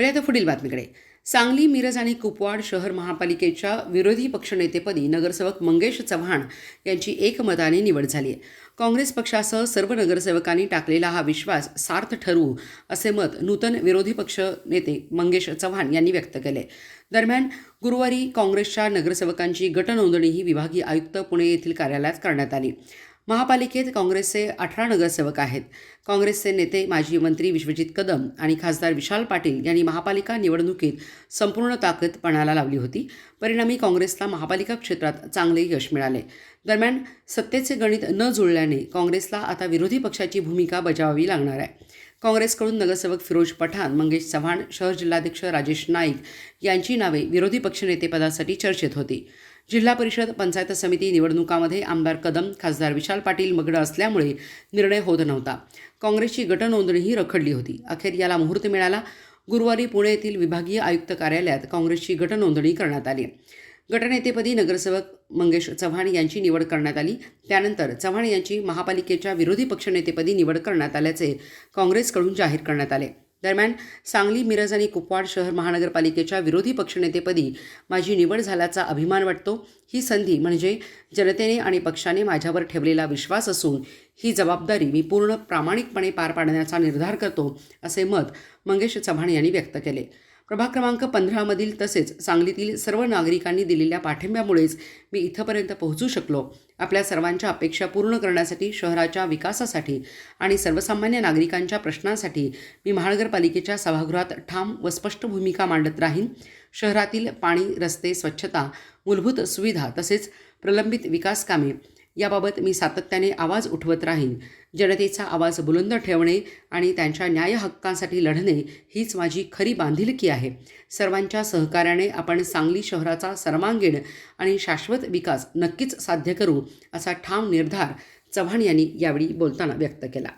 वेळा पुढील बातमीकडे. सांगली मिरज आणि कुपवाड शहर महापालिकेच्या विरोधी पक्षनेतेपदी नगरसेवक मंगेश चव्हाण यांची एकमताने निवड झाली आहे काँग्रेस पक्षासह सर्व नगरसेवकांनी टाकलेला हा विश्वास सार्थ ठरवू असे मत नूतन विरोधी पक्ष नेते मंगेश चव्हाण यांनी व्यक्त केले दरम्यान गुरुवारी काँग्रेसच्या नगरसेवकांची गटनोंदणी ही विभागीय आयुक्त पुणे येथील कार्यालयात करण्यात आली. महापालिकेत काँग्रेसचे अठरा नगरसेवक आहेत. काँग्रेसचे नेते माजी मंत्री विश्वजित कदम आणि खासदार विशाल पाटील यांनी महापालिका निवडणुकीत संपूर्ण ताकद पणाला लावली होती. परिणामी काँग्रेसला महापालिका क्षेत्रात चांगले यश मिळाले. दरम्यान सत्तेचे गणित न जुळल्याने काँग्रेसला आता विरोधी पक्षाची भूमिका बजावावी लागणार आहे. काँग्रेसकडून नगरसेवक फिरोज पठाण मंगेश चव्हाण शहर जिल्हाध्यक्ष राजेश नाईक यांची नावे विरोधी पक्षनेतेपदासाठी चर्चेत होती. जिल्हा परिषद पंचायत समिती निवडणुकामध्ये आमदार कदम खासदार विशाल पाटील मगड असल्यामुळे निर्णय होत नव्हता. काँग्रेसची गटनोंदणीही रखडली होती. अखेर याला मुहूर्त मिळाला. गुरुवारी पुणे येथील विभागीय आयुक्त कार्यालयात काँग्रेसची गटनोंदणी करण्यात आली. गटनेतेपदी नगरसेवक मंगेश चव्हाण यांची निवड करण्यात आली. त्यानंतर चव्हाण यांची महापालिकेच्या विरोधी पक्षनेतेपदी निवड करण्यात आल्याचे काँग्रेसकडून जाहीर करण्यात आले. दरम्यान सांगली मिरज आणि कुपवाड शहर महानगरपालिकेच्या विरोधी पक्षनेतेपदी माझी निवड झाल्याचा अभिमान वाटतो. ही संधी म्हणजे जनतेने आणि पक्षाने माझ्यावर ठेवलेला विश्वास असून ही जबाबदारी मी पूर्ण प्रामाणिकपणे पार पाडण्याचा निर्धार करतो असे मत मंगेश चव्हाण यांनी व्यक्त केले. प्रभाग क्रमांक पंधरामधील तसेच सांगलीतील सर्व नागरिकांनी दिलेल्या पाठिंब्यामुळेच मी इथंपर्यंत पोहोचू शकलो. आपल्या सर्वांच्या अपेक्षा पूर्ण करण्यासाठी शहराच्या विकासासाठी आणि सर्वसामान्य नागरिकांच्या प्रश्नांसाठी मी महानगरपालिकेच्या सभागृहात ठाम व स्पष्ट भूमिका मांडत राहीन. शहरातील पाणी रस्ते स्वच्छता मूलभूत सुविधा तसेच प्रलंबित विकास कामे याबाबत मी सातत्याने आवाज उठवत राहीन. जनतेचा आवाज बुलंद ठेवणे आणि त्यांच्या न्याय हक्कांसाठी लढणे हीच माझी खरी बांधिलकी आहे. सर्वांच्या सहकार्याने आपण सांगली शहराचा सर्वांगीण आणि शाश्वत विकास नक्कीच साध्य करू असा ठाम निर्धार चव्हाण यांनी यावेळी बोलताना व्यक्त केला.